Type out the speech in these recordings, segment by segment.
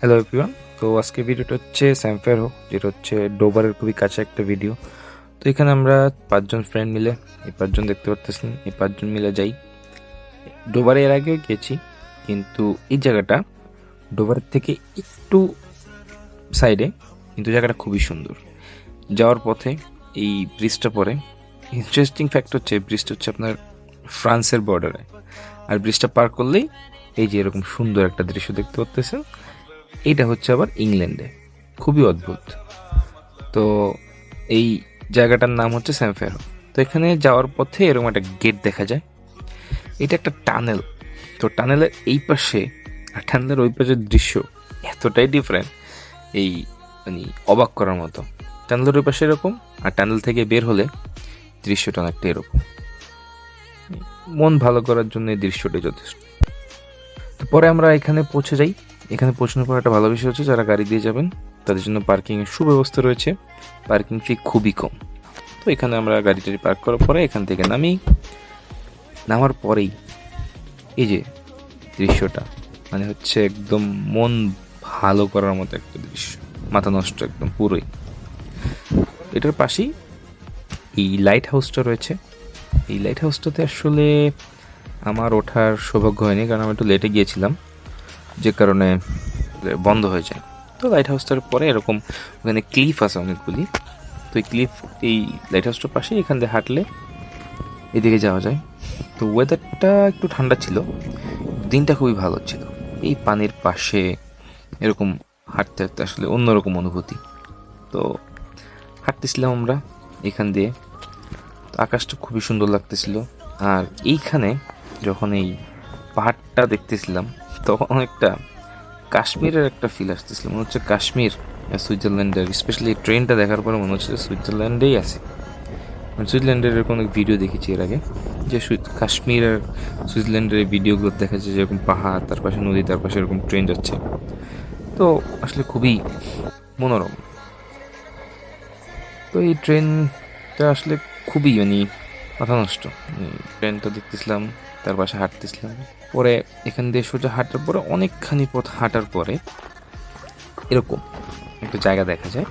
Hello everyone তো আজকে ভিডিওটা হচ্ছে স্যামফেয়ার হোক, যেটা হচ্ছে ডোবারের খুবই কাছে একটা ভিডিও তো এখানে আমরা পাঁচজন ফ্রেন্ড মিলে, এই পাঁচজন দেখতে পারতেছেন, এই পাঁচজন মিলে যাই। ডোবারে এর আগেও গেছি, কিন্তু এই জায়গাটা ডোবারের থেকে একটু সাইডে কিন্তু জায়গাটা খুবই সুন্দর। যাওয়ার পথে এই ব্রিজটা পরে। ইন্টারেস্টিং ফ্যাক্ট হচ্ছে ব্রিজটা হচ্ছে আপনার ফ্রান্সের বর্ডারে আর ব্রিজটা পার করলেই এই যে এরকম সুন্দর একটা দৃশ্য দেখতে পাচ্তেছেন এইটা হচ্ছে আবার ইংল্যান্ডে। খুবই অদ্ভুত। তো এই জায়গাটার নাম হচ্ছে স্যামফেয়ার তো এখানে যাওয়ার পথে এরকম একটা গেট দেখা যায়। এটা একটা টানেল। তো টানেলের এই পাশে আর টানেলের ওই পাশের দৃশ্য এতটাই ডিফারেন্ট এই মানে অবাক করার মতো। টানেলের ওই পাশে এরকম আর টানেল থেকে বের হলে দৃশ্যটা অনেকটা এরকম। মন ভালো করার জন্য এই দৃশ্যটা যথেষ্ট। তো পরে আমরা এখানে পৌঁছে যাই। এখানে পৌঁছানোর পর একটা ভালো বিষয় হচ্ছে যারা গাড়ি দিয়ে যাবেন, তাদের জন্য পার্কিংয়ের সুব্যবস্থা রয়েছে। পার্কিং ফি খুবই কম। তো এখানে আমরা গাড়িটি পার্ক করার পরে এখান থেকে নামি। নামার পরেই এই যে দৃশ্যটা মানে হচ্ছে একদম মন ভালো করার মতো একটা দৃশ্য। মাথা নষ্ট একদম পুরোই। এটার পাশেই এই লাইট হাউসটা রয়েছে। এই লাইট হাউসটাতে আসলে আমার ওঠার সৌভাগ্য হয়নি, কারণ আমি একটু লেটে গিয়েছিলাম। যে কারণে বন্ধ হয়ে যায়। তো লাইট হাউসটার পরে এরকম ওখানে ক্লিফ আছে অনেকগুলি। তো এই ক্লিফ এই লাইট হাউসটার পাশে এখান দিয়ে হাঁটলে এদিকে যাওয়া যায়। তো ওয়েদারটা একটু ঠান্ডা ছিল, দিনটা খুবই ভালো ছিল। এই পানির পাশে এরকম হাঁটতে হাঁটতে আসলে অন্যরকম অনুভূতি। তো হাঁটতেছিলাম আমরা এখান দিয়ে। তো আকাশটা খুবই সুন্দর লাগতেছিল। আর এইখানে যখন এই পাহাড়টা দেখতেছিলাম তখন অনেকটা কাশ্মীরের একটা ফিল আসতেছিল। মনে হচ্ছে কাশ্মীর সুইজারল্যান্ডের স্পেশালি ট্রেনটা দেখার পরে মনে হচ্ছে সুইজারল্যান্ডেই আছে। মানে সুইজারল্যান্ডের এরকম ভিডিও দেখেছি এর আগে, যে কাশ্মীর আর সুইজারল্যান্ডের এই ভিডিওগুলো দেখা যায় যেরকম পাহাড়, তার পাশে নদী, তার পাশে এরকম ট্রেন যাচ্ছে। তো আসলে খুবই মনোরম। তো এই ট্রেনটা আসলে খুবই মানে মাথা নষ্ট। ট্রেনটা দেখতেছিলাম, তার পাশে হাঁটতেছিলাম। পরে এখান দিয়ে সোজা হাঁটার পরে অনেকখানি পথ হাঁটার পরে এরকম একটা জায়গা দেখা যায়।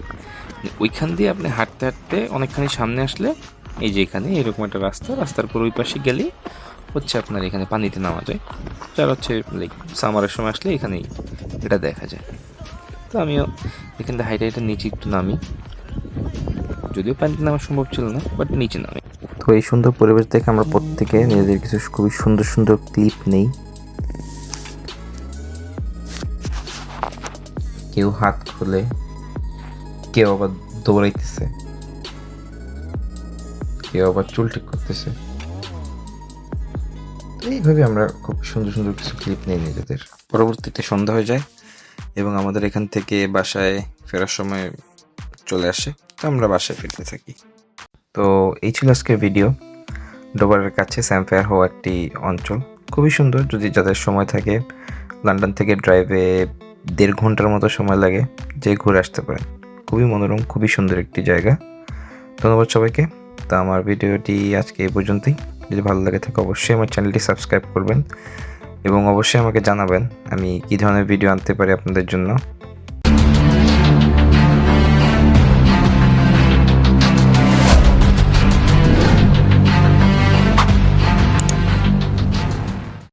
ওইখান দিয়ে আপনি হাঁটতে হাঁটতে অনেকখানি সামনে আসলে এই যে এখানে এরকম একটা রাস্তা, রাস্তার পর ওই পাশে গেলেই হচ্ছে আপনার এখানে পানিতে নামা যায়। যার হচ্ছে লাইক সামারের সময় আসলে এখানেই এটা দেখা যায়। তো আমিও এখান থেকে হাইটে হাইটে নিচে একটু নামি। যদিও পানিতে নামা সম্ভব ছিল না বাট নিচে নামে। তো এই সুন্দর পরিবেশ দেখে আমরা প্রত্যেকে নিজেদের কিছু খুবই সুন্দর সুন্দর ক্লিপ নেই। কেউ হাত খুলে, কেউ আবার দৌড়াইতেছে। কেউ আবার চুল ঠিক করতেছে। এইভাবে আমরা খুব সুন্দর সুন্দর কিছু ক্লিপ নেই নিজেদের। পরবর্তীতে সন্ধ্যা হয়ে যায় এবং আমাদের এখান থেকে বাসায় ফেরার সময় চলে আসে। তো আমরা বাসায় ফিরতে থাকি। তো এই ছিল আজকের ভিডিও ডোবারের কাছে স্যামফেয়ার হওয়া একটি অঞ্চল। খুবই সুন্দর, যদি যাদের সময় থাকে লন্ডন থেকে ড্রাইভে দেড় ঘণ্টার মতো সময় লাগে, যে ঘুরে আসতে পারেন। খুবই মনোরম, খুবই সুন্দর একটি জায়গা। ধন্যবাদ সবাইকে। তো আমার ভিডিওটি আজকে এই পর্যন্তই। যদি ভালো লাগে থাকে, অবশ্যই আমার চ্যানেলটি সাবস্ক্রাইব করবেন এবং অবশ্যই আমাকে জানাবেন আমি কী ধরনের ভিডিও আনতে পারি আপনাদের জন্য।